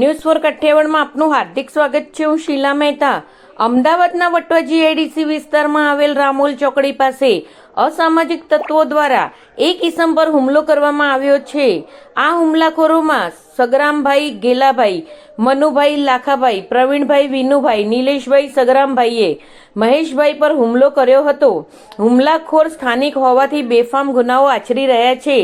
News for કઠિયાવાડમાં આપનું હાર્દિક સ્વાગત છે. હું શીલા મહેતા. અમદાવાદના વટવા જીઆઈડીસી વિસ્તારમાં આવેલ રામોલ ચોકડી પાસે અસામાજિક તત્વો દ્વારા એક ઇસમ પર હુમલો કરવામાં આવ્યો છે. આ હુમલાખોરોમાં સગરામભાઈ ગેલાભાઈ, મનુભાઈ લાખાભાઈ, પ્રવીણભાઈ વિનુભાઈ, નિલેશભાઈ સગરામભાઈએ મહેશભાઈ પર હુમલો કર્યો હતો. હુમલાખોર સ્થાનિક હોવાથી બેફામ ગુનાઓ આચરી રહ્યા છે.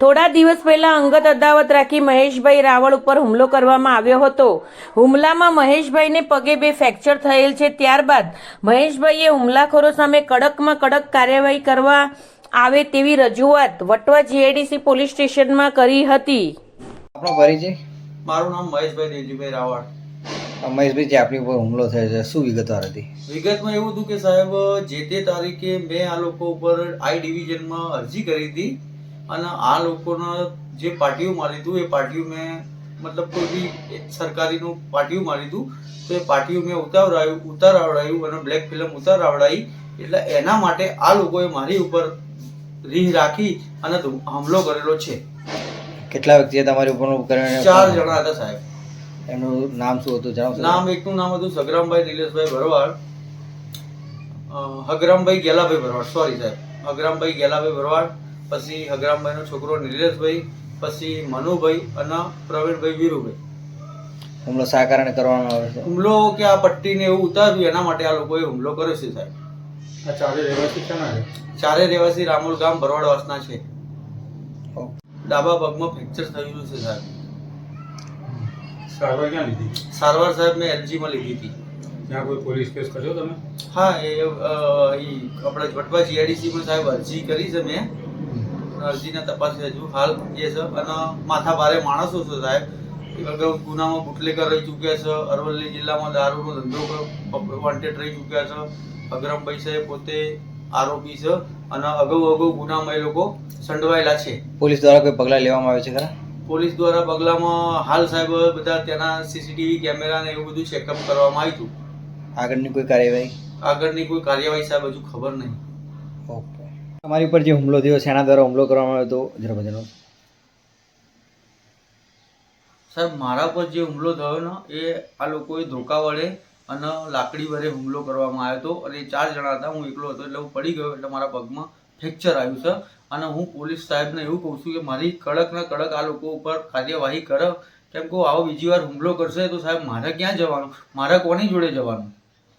થોડા દિવસ પહેલા અંગત અદાવત રાખી મહેશભાઈ રાવળ ઉપર હુમલો કરવામાં આવ્યો હતો. હુમલામાં મહેશભાઈને પગે બે ફ્રેક્ચર થયેલ છે. ત્યારબાદ મહેશભાઈએ હુમલાખોરો સામે કડકમાં કડક કાર્યવાહી કરવા આવે તેવી રજૂઆત વટવા જીઆઈડીસી પોલીસ સ્ટેશનમાં કરી હતી. આપણો પરિચય? મારું નામ મહેશભાઈ દેવજીભાઈ રાવળ. મહેશભાઈ જે આપણી ઉપર હુમલો થયો છે શું વિગતવાર હતી? વિગતમાં એવું હતું કે સાહેબ જે તે તારીખે મેં આ લોકો ઉપર આઈ ડિવિઝનમાં અરજી કરી હતી અને આ લોકોના જે પાર્ટીઓ મારી હતું એ પાર્ટીઓ મેં મતલબ કોઈ બી સરકારીનું પાર્ટીઓ મારી હતું તો એ પાર્ટીઓ મેં ઉતાર ઉતારાવડાયું અને બ્લેક ફિલ્મ ઉતારાવડાવી એટલે એના માટે આ લોકોએ મારી ઉપર રીહ રાખી અને હુમલો કરેલો છે. કેટલા વ્યક્તિએ તમારી ઉપર ચાર જણા હતા સાહેબ. એમનું નામ શું હતું? જણાવશો નામ એકનું નામ હતું સગરામભાઈ નિલેશભાઈ ભરવાડ. હગરામભાઈ ગેલાભાઈ ભરવાડ. સોરી સાહેબ. હગરામભાઈ ગેલાભાઈ ભરવાડ પછી હગરામભાઈનો છોકરો નિલેશભાઈ પછી મનુભાઈ અને પ્રવીણભાઈ વીરુભાઈ. હુમલો શા કારણે કરવામાં આવે છે? હુમલો કે આ પટ્ટીને એવું ઉતાર્યું એના માટે આ લોકોએ હુમલો કર્યો છે સાહેબ. આ ચારે રહેવાસી ક્યાંના ચારે રહેવાસી રામોલ ગામ ભરવાડવાસના છે. ડાબા પગમાં ફ્રેક્ચર થયેલું છે સાહેબ. સારવાર ક્યાં લીધી? સારવાર સાહેબ મેં એલજીમાં લીધી હતી. ત્યાં કોઈ પોલીસ કેસ કર્યો તમે? હા એ આપણે વટવા જીઆઈડીસીમાં સાહેબ અરજી કરી છે મેં. અરજીના તપાસ હજુ. હાલ એ છે અને માથા ભારે માણસો છે સાહેબ. એ ગુનામાં બુટલેકર રહી ચૂક્યા છે. અરવલ્લી જિલ્લામાં દારૂનો ધંધો વોન્ટેડ રહી ચૂક્યા છે. અગ્રમભાઈ સાહેબ પોતે આરોપી છે અને અગાઉ અગાઉ ગુનામાં એ લોકો સંડવાયેલા છે. પોલીસ દ્વારા કોઈ પગલાં લેવામાં આવે છે ખરા? પોલીસ દ્વારા પગલામાં હાલ સાહેબ બધા ત્યાંના સીસીટીવી કેમેરા ને એવું બધું ચેકઅપ કરવામાં આવ્યું હતું. આગળની કોઈ કાર્યવાહી? આગળની કોઈ કાર્યવાહી સાહેબ હજુ ખબર નહીં. ઓકે. તમારી ઉપર જે હુમલો થયો સેના દ્વારા હુમલો કરવામાં આવ્યો તો જરા બધાનો સાહેબ મારા પર જે હુમલો થયો ને એ આ લોકોએ ધોકા વડે અને લાકડી વડે હુમલો કરવામાં આવ્યો હતો. અને ચાર જણા હતા. હું એકલો હતો એટલે હું પડી ગયો એટલે મારા પગમાં ફ્રેક્ચર આવ્યું છે. અને હું પોલીસ સાહેબને એવું કહું છું કે મારી કડક ને કડક આ લોકો ઉપર કાર્યવાહી કરો. કેમ કે આવો બીજી વાર હુમલો કરશે તો સાહેબ મારે ક્યાં જવાનું? મારે કોની જોડે જવાનું?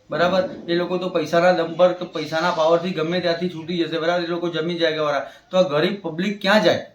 બરાબર? એ લોકો તો પૈસાના દમ પર પૈસાના પાવરથી ગમે ત્યાંથી છૂટી જશે. બરાબર? એ લોકો જમી જાય વાળા તો આ ગરીબ પબ્લિક ક્યાં જાય?